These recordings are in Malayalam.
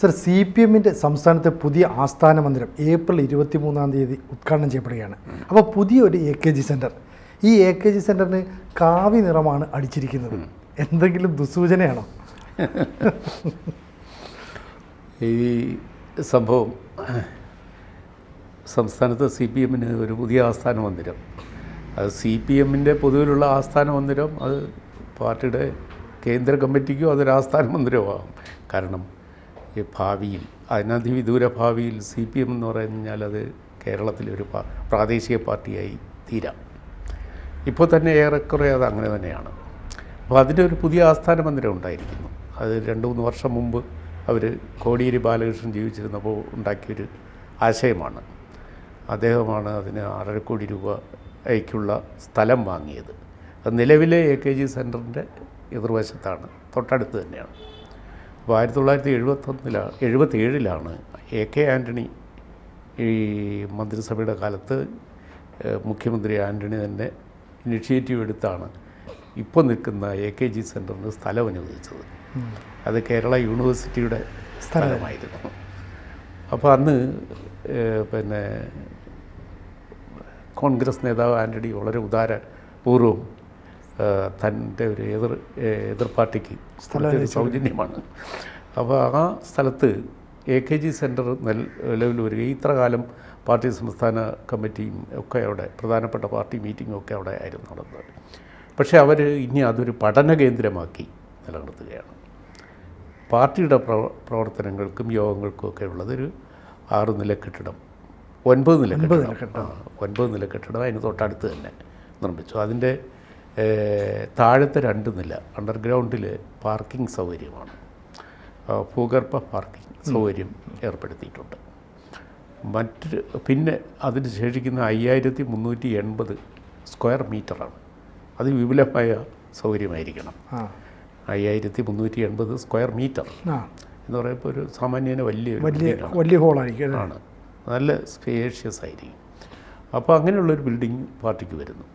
സർ സി പി എമ്മിന്റെ സംസ്ഥാനത്തെ പുതിയ ആസ്ഥാന മന്ദിരം ഏപ്രിൽ ഇരുപത്തി മൂന്നാം തീയതി ഉദ്ഘാടനം ചെയ്യപ്പെടുകയാണ്. അപ്പോൾ പുതിയൊരു എ കെ ജി സെന്റർ ഈ എ കെ ജി സെന്ററിന് കാവി നിറമാണ് അടിച്ചിരിക്കുന്നത്. എന്തെങ്കിലും ദുസൂചനയാണോ? ഈ സംഭവം സംസ്ഥാനത്ത് സി പി എമ്മിന് ഒരു പുതിയ ആസ്ഥാന മന്ദിരം. അത് സി പി എമ്മിന്റെ പൊതുവിലുള്ള ആസ്ഥാന മന്ദിരം അത് പാർട്ടിയുടെ കേന്ദ്ര കമ്മിറ്റിക്കും അതൊരു ആസ്ഥാന മന്ദിരമാകും. കാരണം ഭാവിയിൽ അതിനതിവിദൂര ഭാവിയിൽ സി പി എം എന്ന് പറഞ്ഞാൽ അത് കേരളത്തിലെ ഒരു പ്രാദേശിക പാർട്ടിയായി തീരാം. ഇപ്പോൾ തന്നെ ഏറെക്കുറെ അത് അങ്ങനെ തന്നെയാണ്. അപ്പോൾ അതിന്റെ ഒരു പുതിയ ആസ്ഥാന മന്ദിരം ഉണ്ടായിരിക്കുന്നു. അത് രണ്ട് മൂന്ന് വർഷം മുമ്പ് അവർ കോടിയേരി ബാലകൃഷ്ണൻ ജീവിച്ചിരുന്നപ്പോൾ ഉണ്ടാക്കിയൊരു ആശയമാണ്. അദ്ദേഹമാണ് അതിന് ആറര കോടി രൂപയ്ക്കുള്ള സ്ഥലം വാങ്ങിയത്. അത് നിലവിലെ എ കെ ജി സെന്ററിന്റെ എതിർവശത്താണ് തൊട്ടടുത്ത് തന്നെയാണ്. അപ്പോൾ ആയിരത്തി തൊള്ളായിരത്തി എഴുപത്തൊന്നിലാണ് എഴുപത്തേഴിലാണ് എ കെ ആന്റണി ഈ മന്ത്രിസഭയുടെ കാലത്ത് മുഖ്യമന്ത്രി ആന്റണി തന്നെ ഇനിഷ്യേറ്റീവ് എടുത്താണ് ഇപ്പോൾ നിൽക്കുന്ന എ കെ ജി സെന്ററിന് സ്ഥലം അനുവദിച്ചത്. അത് കേരള യൂണിവേഴ്സിറ്റിയുടെ സ്ഥലമായിരുന്നു. അപ്പോൾ അന്ന് പിന്നെ കോൺഗ്രസ് നേതാവ് ആന്റണി വളരെ ഉദാരപൂർവം തന്റെ ഒരു എതിർ എതിർ പാർട്ടിക്ക് കൊടുത്തൊരു സൗജന്യമാണ്. അപ്പോൾ ആ സ്ഥലത്ത് എ കെ ജി സെന്റർ നിലവിൽ വരികയും ഇത്ര കാലം പാർട്ടി സംസ്ഥാന കമ്മിറ്റിയും ഒക്കെ അവിടെ പ്രധാനപ്പെട്ട പാർട്ടി മീറ്റിങ്ങും ഒക്കെ അവിടെ ആയിരുന്നു നടന്നത്. പക്ഷേ അവർ ഇനി അതൊരു പഠന കേന്ദ്രമാക്കി നിലനിർത്തുകയാണ്. പാർട്ടിയുടെ പ്രവ പ്രവർത്തനങ്ങൾക്കും യോഗങ്ങൾക്കും ഒക്കെ ഉള്ളതൊരു ആറ് നില കെട്ടിടം ഒൻപത് നില കെട്ടിടം. ഒൻപത് നില കെട്ടിടം അതിന് തൊട്ടടുത്ത് തന്നെ നിർമ്മിച്ചു. അതിന്റെ താഴത്തെ രണ്ട് നില അണ്ടർഗ്രൗണ്ടിൽ പാർക്കിംഗ് സൗകര്യമാണ്. ഭൂഗർഭ പാർക്കിംഗ് സൗകര്യം ഏർപ്പെടുത്തിയിട്ടുണ്ട്. മറ്റൊരു പിന്നെ അതിന് ശേഷിക്കുന്ന അയ്യായിരത്തി മുന്നൂറ്റി എൺപത് സ്ക്വയർ മീറ്ററാണ് അത് വിപുലമായ സൗകര്യമായിരിക്കണം. അയ്യായിരത്തി മുന്നൂറ്റി എൺപത് സ്ക്വയർ മീറ്റർ എന്ന് പറയുമ്പോൾ ഒരു സാമാന്യന വലിയ വലിയ വലിയ ഹോളായിരിക്കും? ആണ്. നല്ല സ്പേഷ്യസ് ആയിരിക്കും. അപ്പോൾ അങ്ങനെയുള്ളൊരു ബിൽഡിംഗ് പാർട്ടിക്ക് വരുന്നു.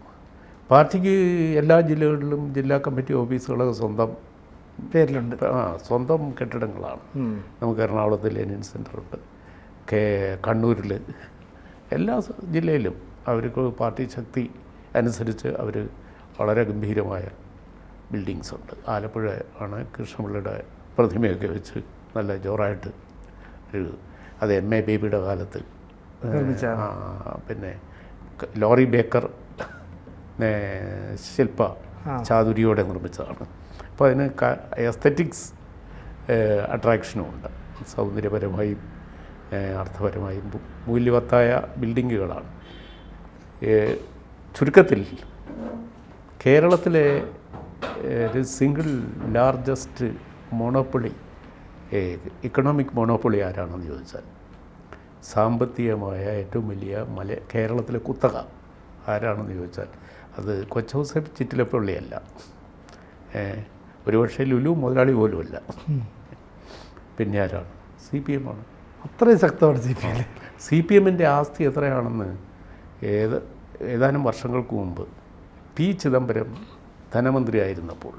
പാർട്ടിക്ക് എല്ലാ ജില്ലകളിലും ജില്ലാ കമ്മിറ്റി ഓഫീസുകളൊക്കെ സ്വന്തം പേരിലുണ്ട്. ആ സ്വന്തം കെട്ടിടങ്ങളാണ്. നമുക്ക് എറണാകുളത്ത് ലെനിൻ സെന്ററുണ്ട് കേ കണ്ണൂരിൽ എല്ലാ ജില്ലയിലും അവർക്ക് പാർട്ടി ശക്തി അനുസരിച്ച് അവർ വളരെ ഗംഭീരമായ ബിൽഡിങ്സ് ഉണ്ട്. ആലപ്പുഴ ആണ് കൃഷ്ണപിള്ളയുടെ പ്രതിമയൊക്കെ വെച്ച് നല്ല ജോറായിട്ട് ഒരു അത് എം എ ബേബിയുടെ കാലത്ത് പിന്നെ ലോറി ബേക്കർ ശില്പ ചാതുരിയോടെ നിർമ്മിച്ചതാണ്. അപ്പോൾ അതിന് എസ്തറ്റിക്സ് അട്രാക്ഷനും ഉണ്ട്. സൗന്ദര്യപരമായും അർത്ഥപരമായും മൂല്യവത്തായ ബിൽഡിങ്ങുകളാണ്. ചുരുക്കത്തിൽ കേരളത്തിലെ ഒരു single largest monopoly economic monopoly ആരാണെന്ന് ചോദിച്ചാൽ സാമ്പത്തികമായ ഏറ്റവും വലിയ മല കേരളത്തിലെ കുത്തക ആരാണെന്ന് ചോദിച്ചാൽ അത് കൊച്ചൗസഫ് ചിറ്റിലപ്പള്ളിയല്ല ഒരുപക്ഷെ ലുലു മുതലാളി അല്ല. പിന്നെ ആരാണ്? സി പി എമ്മാണ് അത്രയും ശക്തമാണ് C P M. C P എമ്മിന്റെ ആസ്തി എത്രയാണെന്ന് ഏത് ഏതാനും വർഷങ്ങൾക്ക് മുമ്പ് പി ചിദംബരം ധനമന്ത്രി ആയിരുന്നപ്പോൾ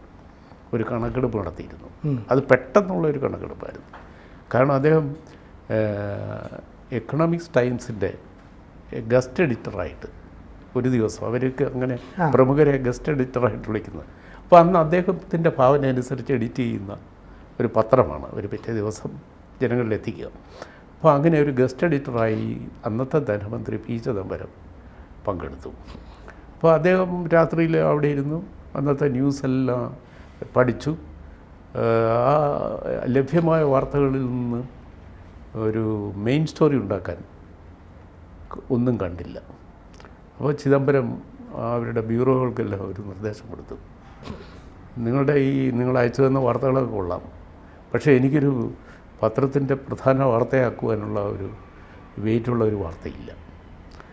ഒരു കണക്കെടുപ്പ് നടത്തിയിരുന്നു. അത് പെട്ടെന്നുള്ള ഒരു കണക്കെടുപ്പായിരുന്നു. കാരണം അദ്ദേഹം എക്കണോമിക്സ് ടൈംസിന്റെ ഗസ്റ്റ് എഡിറ്ററായിട്ട് ഒരു ദിവസം അവർക്ക് അങ്ങനെ പ്രമുഖരെ ഗസ്റ്റ് എഡിറ്ററായിട്ട് വിളിക്കുന്നത്. അപ്പോൾ അന്ന് അദ്ദേഹത്തിന്റെ ഭാവന അനുസരിച്ച് എഡിറ്റ് ചെയ്യുന്ന ഒരു പത്രമാണ് ഒരു പിറ്റേ ദിവസം ജനങ്ങളിൽ എത്തിക്കുക അപ്പോൾ അങ്ങനെ ഒരു ഗസ്റ്റ് എഡിറ്ററായി അന്നത്തെ ധനമന്ത്രി പി ചിദംബരം പങ്കെടുത്തു. അപ്പോൾ അദ്ദേഹം രാത്രിയിൽ അവിടെ ഇരുന്നു. അന്നത്തെ ന്യൂസ് എല്ലാം പഠിച്ചു. ആ ലഭ്യമായ വാർത്തകളിൽ നിന്ന് ഒരു മെയിൻ സ്റ്റോറി ഉണ്ടാക്കാൻ ഒന്നും കണ്ടില്ല. അപ്പോൾ ചിദംബരം അവരുടെ ബ്യൂറോകൾക്കെല്ലാം ഒരു നിർദ്ദേശം കൊടുത്തു നിങ്ങളുടെ ഈ നിങ്ങൾ അയച്ചു തന്ന വാർത്തകളൊക്കെ കൊള്ളാം. പക്ഷേ എനിക്കൊരു പത്രത്തിന്റെ പ്രധാന വാർത്തയാക്കുവാനുള്ള ഒരു വെയിറ്റുള്ള ഒരു വാർത്തയില്ല.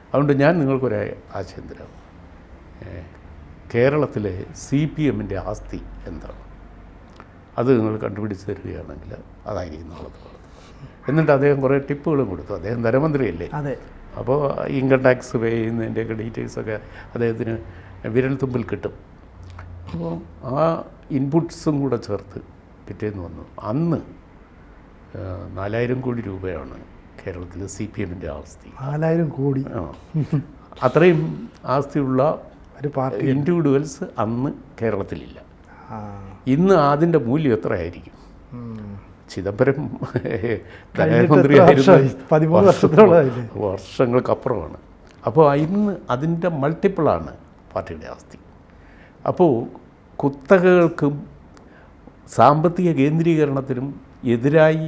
അതുകൊണ്ട് ഞാൻ നിങ്ങൾക്കൊരു ആശയം തരാം. കേരളത്തിലെ സി പി എമ്മിന്റെ ആസ്തി എന്താണ്? അത് നിങ്ങൾ കണ്ടുപിടിച്ച് തരികയാണെങ്കിൽ അതായിരിക്കും നാളത്തെ എന്നിട്ട് അദ്ദേഹം കുറേ ടിപ്പുകളും കൊടുത്തു. അദ്ദേഹം ധനമന്ത്രിയല്ലേ? അതെ. അപ്പോൾ ഇൻകം ടാക്സ് പേ ചെയ്യുന്നതിന്റെയൊക്കെ ഡീറ്റെയിൽസൊക്കെ അദ്ദേഹത്തിന് വിരൽ തുമ്പിൽ കിട്ടും. അപ്പോൾ ആ ഇൻപുട്സും കൂടെ ചേർത്ത് പിറ്റേന്ന് വന്നു. അന്ന് നാലായിരം കോടി രൂപയാണ് കേരളത്തിൽ സി പി എമ്മിന്റെ ആസ്തി. നാലായിരം കോടി. ആ. അത്രയും ആസ്തിയുള്ള ഒരു പാർട്ടി ഇൻഡിവിജ്വൽസ് അന്ന് കേരളത്തിലില്ല. ഇന്ന് അതിന്റെ മൂല്യം എത്രയായിരിക്കും. ചിദംബരം ധനമന്ത്രിയായിരുന്ന വർഷത്തോളമായില്ലേ? വർഷങ്ങൾക്കപ്പുറമാണ്. അപ്പോൾ ഇന്ന് അതിന്റെ മൾട്ടിപ്പിളാണ് പാർട്ടിയുടെ ആസ്തി അപ്പോൾ കുത്തകകൾക്കും സാമ്പത്തിക കേന്ദ്രീകരണത്തിനും എതിരായി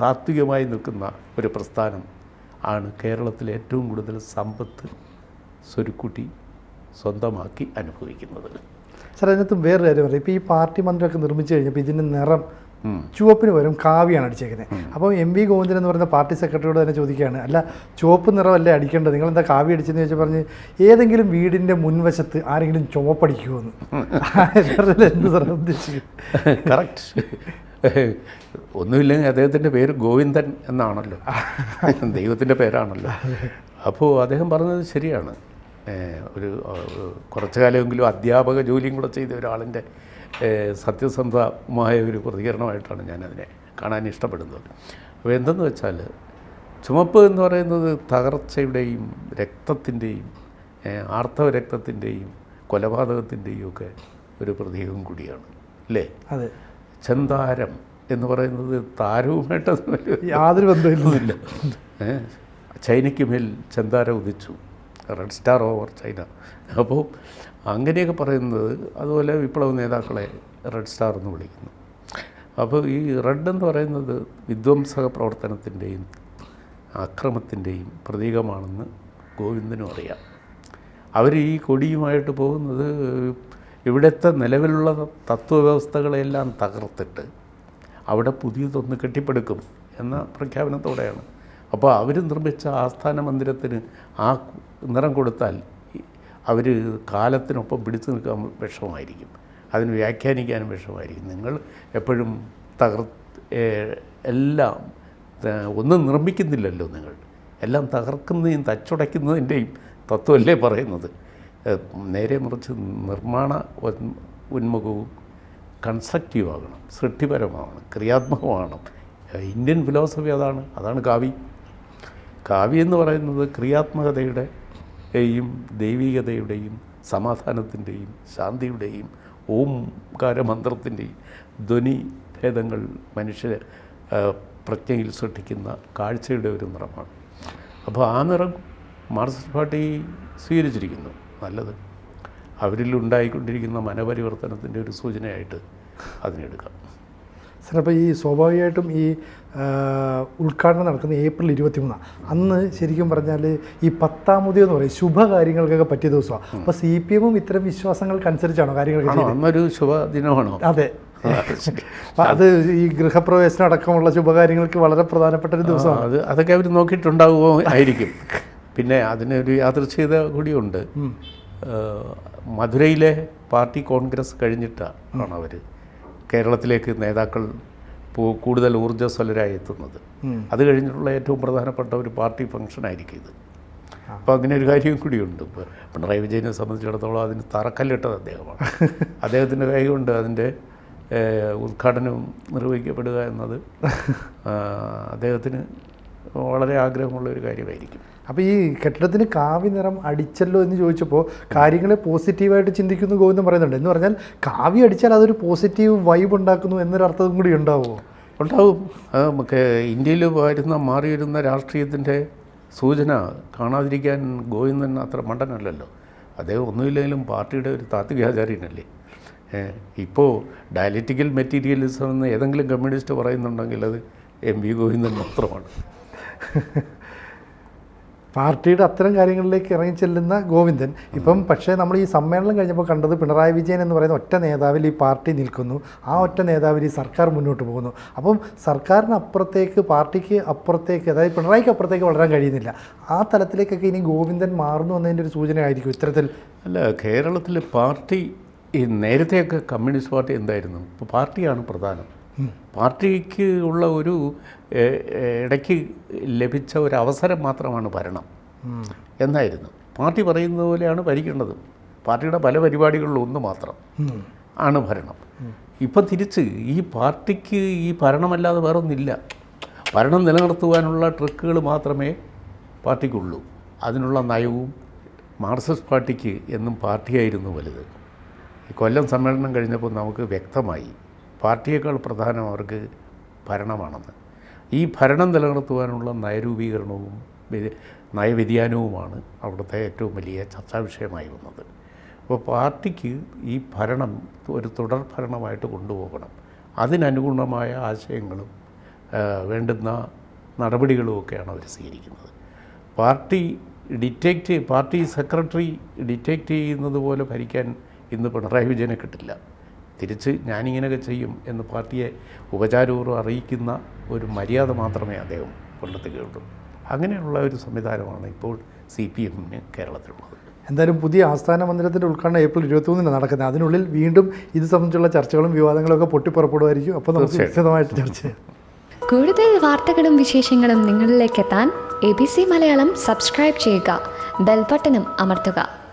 താത്വികമായി നിൽക്കുന്ന ഒരു പ്രസ്ഥാനം ആണ് കേരളത്തിലെ ഏറ്റവും കൂടുതൽ സമ്പത്ത് സ്വരുക്കൂട്ടി സ്വന്തമാക്കി അനുഭവിക്കുന്നത്. സാർ അതിനകത്ത് വേറൊരു കാര്യം പറയാം. ഇപ്പോൾ ഈ പാർട്ടി മന്ത്രിയൊക്കെ നിർമ്മിച്ചു കഴിഞ്ഞപ്പോൾ ഇതിന്റെ നിറം. ചുവപ്പിന് വരും കാവിയാണ് അടിച്ചേക്കുന്നത്. അപ്പോൾ എം വി ഗോവിന്ദൻ എന്ന് പറയുന്ന പാർട്ടി സെക്രട്ടറിയോട് തന്നെ ചോദിക്കുകയാണ് അല്ല ചുവപ്പ് നിറമല്ലേ അടിക്കേണ്ടത്? നിങ്ങൾ എന്താ കാവി അടിച്ചെന്ന് ചോദിച്ചാൽ പറഞ്ഞ് ഏതെങ്കിലും വീടിന്റെ മുൻവശത്ത് ആരെങ്കിലും ചുവപ്പടിക്കുമോ എന്ന് എന്ത് കറക്റ്റ് ഒന്നുമില്ലെങ്കിൽ അദ്ദേഹത്തിന്റെ പേര് ഗോവിന്ദൻ എന്നാണല്ലോ. ദൈവത്തിന്റെ പേരാണല്ലോ. അപ്പോൾ അദ്ദേഹം പറഞ്ഞത് ശരിയാണ്. ഒരു കുറച്ചു കാലമെങ്കിലും അധ്യാപക ജോലിയും കൂടെ ചെയ്ത ഒരാളിന്റെ സത്യസന്ധമായ ഒരു പ്രതികരണമായിട്ടാണ് ഞാനതിനെ കാണാൻ ഇഷ്ടപ്പെടുന്നത്. അപ്പോൾ എന്തെന്ന് വെച്ചാൽ ചുമപ്പ് എന്ന് പറയുന്നത് തകർച്ചയുടെയും രക്തത്തിന്റെയും ആർത്തവ രക്തത്തിന്റെയും കൊലപാതകത്തിന്റെയും ഒക്കെ ഒരു പ്രതീകം കൂടിയാണ് അല്ലേ? അതെ. ചെന്താരം എന്ന് പറയുന്നത് താരവുമായിട്ട് യാതൊരു ബന്ധമില്ല? ചൈനയ്ക്ക് മേൽ ചെന്താരം ഉദിച്ചു. Red star over China. അപ്പോൾ അങ്ങനെയൊക്കെ പറയുന്നത് അതുപോലെ വിപ്ലവ നേതാക്കളെ റെഡ് സ്റ്റാർ എന്ന് വിളിക്കുന്നു. അപ്പോൾ ഈ റെഡ് എന്ന് പറയുന്നത് വിധ്വംസക പ്രവർത്തനത്തിന്റെയും അക്രമത്തിന്റെയും പ്രതീകമാണെന്ന് ഗോവിന്ദനും അറിയാം. അവർ ഈ കൊടിയുമായിട്ട് പോകുന്നത് ഇവിടുത്തെ നിലവിലുള്ള തത്വവ്യവസ്ഥകളെല്ലാം തകർത്തിട്ട് അവിടെ പുതിയതൊന്ന് കെട്ടിപ്പടുക്കും എന്ന പ്രഖ്യാപനത്തോടെയാണ്. അപ്പോൾ അവർ നിർമ്മിച്ച ആസ്ഥാന മന്ദിരത്തിന് ആ നിറം കൊടുത്താൽ അവർ കാലത്തിനൊപ്പം പിടിച്ചു നിൽക്കാൻ വിഷമമായിരിക്കും. അതിന് വ്യാഖ്യാനിക്കാനും വിഷമമായിരിക്കും. നിങ്ങൾ എപ്പോഴും തകർ എല്ലാം ഒന്നും നിർമ്മിക്കുന്നില്ലല്ലോ നിങ്ങൾ. എല്ലാം തകർക്കുന്നതും തച്ചുടയ്ക്കുന്നതിന്റെയും തത്വമല്ലേ പറയുന്നത്. നേരെ മറിച്ച് നിർമ്മാണ ഉന്മുഖവും കൺസ്ട്രക്റ്റീവ് ആകണം സൃഷ്ടിപരമാവണം ക്രിയാത്മകമാവണം ഇന്ത്യൻ ഫിലോസഫി അതാണ് അതാണ് കാവി കാവ്യം എന്ന് പറയുന്നത് ക്രിയാത്മകതയുടെ യും ദൈവികതയുടെയും സമാധാനത്തിന്റെയും ശാന്തിയുടെയും ഓംകാര മന്ത്രത്തിന്റെയും ധ്വനി ഭേദങ്ങൾ മനുഷ്യ പ്രജ്ഞയിൽ സൃഷ്ടിക്കുന്ന കാഴ്ചയുടെ ഒരു നിറമാണ്. അപ്പോൾ ആ നിറം മാർക്സിസ്റ്റ് പാർട്ടി സ്വീകരിച്ചിരിക്കുന്നു. നല്ലത്. അവരിൽ ഉണ്ടായിക്കൊണ്ടിരിക്കുന്ന മനപരിവർത്തനത്തിന്റെ ഒരു സൂചനയായിട്ട് അതിനെടുക്കാം. സാർ ഈ സ്വാഭാവികമായിട്ടും ഈ ഉദ്ഘാടനം നടക്കുന്ന ഏപ്രിൽ ഇരുപത്തി മൂന്നാണ് അന്ന് ശരിക്കും പറഞ്ഞാൽ ഈ പത്താമതി എന്ന് പറയും ശുഭകാര്യങ്ങൾക്കൊക്കെ പറ്റിയ ദിവസമാണ് അപ്പോൾ സി പി എമ്മും ഇത്തരം വിശ്വാസങ്ങൾക്കനുസരിച്ചാണോ കാര്യങ്ങളൊക്കെ ഒരു അന്നൊരു ശുഭദിനമാണോ? അതെ. അത് ഈ ഗൃഹപ്രവേശനം അടക്കമുള്ള ശുഭകാര്യങ്ങൾക്ക് വളരെ പ്രധാനപ്പെട്ട ഒരു ദിവസമാണ്. അത് അതൊക്കെ അവർ നോക്കിയിട്ടുണ്ടാവുമോ? ആയിരിക്കും. പിന്നെ അതിനൊരു യാദൃശ്യത കൂടിയുണ്ട്. മധുരയിലെ പാർട്ടി കോൺഗ്രസ് കഴിഞ്ഞിട്ടാണ് അവർ കേരളത്തിലേക്ക് നേതാക്കൾ കൂടുതൽ ഊർജസ്വലരായി എത്തുന്നത്. അത് കഴിഞ്ഞിട്ടുള്ള ഏറ്റവും പ്രധാനപ്പെട്ട ഒരു പാർട്ടി ഫംഗ്ഷനായിരിക്കും ഇത്. അപ്പോൾ അങ്ങനെ ഒരു കാര്യം കൂടിയുണ്ട് ഇപ്പോൾ പിണറായി വിജയനെ സംബന്ധിച്ചിടത്തോളം അതിന് തറക്കല്ലിട്ടത് അദ്ദേഹമാണ്. അദ്ദേഹത്തിന്റെ കൈ കൊണ്ട് അതിന്റെ ഉദ്ഘാടനം നിർവഹിക്കപ്പെടുക എന്നത് അദ്ദേഹത്തിന് വളരെ ആഗ്രഹമുള്ള ഒരു കാര്യമായിരിക്കും. അപ്പോൾ ഈ കെട്ടിടത്തിന് കാവി നിറം അടിച്ചല്ലോ എന്ന് ചോദിച്ചപ്പോൾ കാര്യങ്ങളെ പോസിറ്റീവായിട്ട് ചിന്തിക്കുന്നു ഗോവിന്ദം പറയുന്നുണ്ട്. എന്ന് പറഞ്ഞാൽ കാവി അടിച്ചാൽ അതൊരു പോസിറ്റീവ് വൈബ് ഉണ്ടാക്കുന്നു എന്നൊരർത്ഥം കൂടി ഉണ്ടാവുമോ ഉണ്ടാവും. അത് നമുക്ക് ഇന്ത്യയിൽ വരുന്ന മാറി വരുന്ന രാഷ്ട്രീയത്തിന്റെ സൂചന കാണാതിരിക്കാൻ ഗോവിന്ദൻ അത്ര മണ്ടനല്ലല്ലോ. അദ്ദേഹം ഒന്നുമില്ലെങ്കിലും പാർട്ടിയുടെ ഒരു താത്വികാചാര്യനല്ലേ. ഇപ്പോൾ ഡയലറ്റിക്കൽ മെറ്റീരിയലിസം എന്ന് ഏതെങ്കിലും കമ്മ്യൂണിസ്റ്റ് പറയുന്നുണ്ടെങ്കിൽ അത് എം വി ഗോവിന്ദൻ മാത്രമാണ്. പാർട്ടിയുടെ അത്തരം കാര്യങ്ങളിലേക്ക് ഇറങ്ങി ചെല്ലുന്ന ഗോവിന്ദൻ. ഇപ്പം പക്ഷേ നമ്മൾ ഈ സമ്മേളനം കഴിഞ്ഞപ്പോൾ കണ്ടത് പിണറായി വിജയൻ എന്ന് പറയുന്ന ഒറ്റ നേതാവിൽ ഈ പാർട്ടി നിൽക്കുന്നു. ആ ഒറ്റ നേതാവിൽ ഈ സർക്കാർ മുന്നോട്ട് പോകുന്നു. അപ്പം സർക്കാരിന് അപ്പുറത്തേക്ക് പാർട്ടിക്ക് അപ്പുറത്തേക്ക് അതായത് പിണറായിക്ക് അപ്പുറത്തേക്ക് വളരാൻ കഴിയുന്നില്ല. ആ തലത്തിലേക്കൊക്കെ ഇനി ഗോവിന്ദൻ മാറുന്നു എന്നതിന്റെ ഒരു സൂചനയായിരിക്കും ഇത്തരത്തിൽ. അല്ല കേരളത്തിൽ പാർട്ടി ഈ നേരത്തെയൊക്കെ കമ്മ്യൂണിസ്റ്റ് പാർട്ടി എന്തായിരുന്നു? ഇപ്പോൾ പാർട്ടിയാണ് പ്രധാനം. പാർട്ടിക്ക് ഉള്ള ഒരു ഇടയ്ക്ക് ലഭിച്ച ഒരു അവസരം മാത്രമാണ് ഭരണം. എന്നായിരുന്നു. പാർട്ടി പറയുന്നത് പോലെയാണ് ഭരിക്കേണ്ടത്. പാർട്ടിയുടെ പല പരിപാടികളിലും ഒന്ന് മാത്രം ആണ് ഭരണം. ഇപ്പം തിരിച്ച് ഈ പാർട്ടിക്ക് ഈ ഭരണമല്ലാതെ വേറെ ഒന്നില്ല ഭരണം നിലനിർത്തുവാനുള്ള ട്രിക്കുകൾ മാത്രമേ പാർട്ടിക്കുള്ളൂ. അതിനുള്ള നയവും മാർക്സിസ്റ്റ് പാർട്ടിക്ക് എന്നും പാർട്ടിയായിരുന്നു വലുത്. ഈ കൊല്ലം സമ്മേളനം കഴിഞ്ഞപ്പോൾ നമുക്ക് വ്യക്തമായി പാർട്ടിയേക്കാൾ പ്രധാനം അവർക്ക് ഭരണമാണെന്ന്. ഈ ഭരണം നിലനിർത്തുവാനുള്ള നയരൂപീകരണവും വ്യ- നയവ്യതിയാനവുമാണ് അവിടുത്തെ ഏറ്റവും വലിയ ചർച്ചാ വിഷയമായി വന്നത്. അപ്പോൾ പാർട്ടിക്ക് ഈ ഭരണം ഒരു തുടർ ഭരണമായിട്ട് കൊണ്ടുപോകണം. അതിനനുഗുണമായ ആശയങ്ങളും വേണ്ടുന്ന നടപടികളുമൊക്കെയാണ് അവർ സ്വീകരിക്കുന്നത്. Party dictate party secretary dictate ചെയ്യുന്നത് പോലെ ഭരിക്കാൻ ഇന്ന് പിണറായി വിജയനെ കിട്ടില്ല. തിരിച്ച് ഞാനിങ്ങനെയൊക്കെ ചെയ്യും എന്ന് പാർട്ടിയെ ഉപചാരപൂർവം അറിയിക്കുന്ന ഒരു മര്യാദ മാത്രമേ അദ്ദേഹം കൊണ്ടെത്തുകയുള്ളൂ അങ്ങനെയുള്ള ഒരു സംവിധാനമാണ് ഇപ്പോൾ സി പി എമ്മിന് കേരളത്തിലുള്ളത്. എന്തായാലും പുതിയ ആസ്ഥാന മന്ദിരത്തിന്റെ ഉദ്ഘാടനം ഏപ്രിൽ ഇരുപത്തിമൂന്നിന് നടക്കുന്നത്. അതിനുള്ളിൽ വീണ്ടും ഇത് സംബന്ധിച്ചുള്ള ചർച്ചകളും വിവാദങ്ങളും ഒക്കെ പൊട്ടിപ്പുറപ്പെടുമായിരിക്കും. അപ്പോൾ നമുക്ക് വിശദമായിട്ട് ചർച്ച ചെയ്യാം. കൂടുതൽ വാർത്തകളും വിശേഷങ്ങളും നിങ്ങളിലേക്ക് എത്താൻ A B C Malayalam subscribe ചെയ്യുക. ബെൽബട്ടനും അമർത്തുക.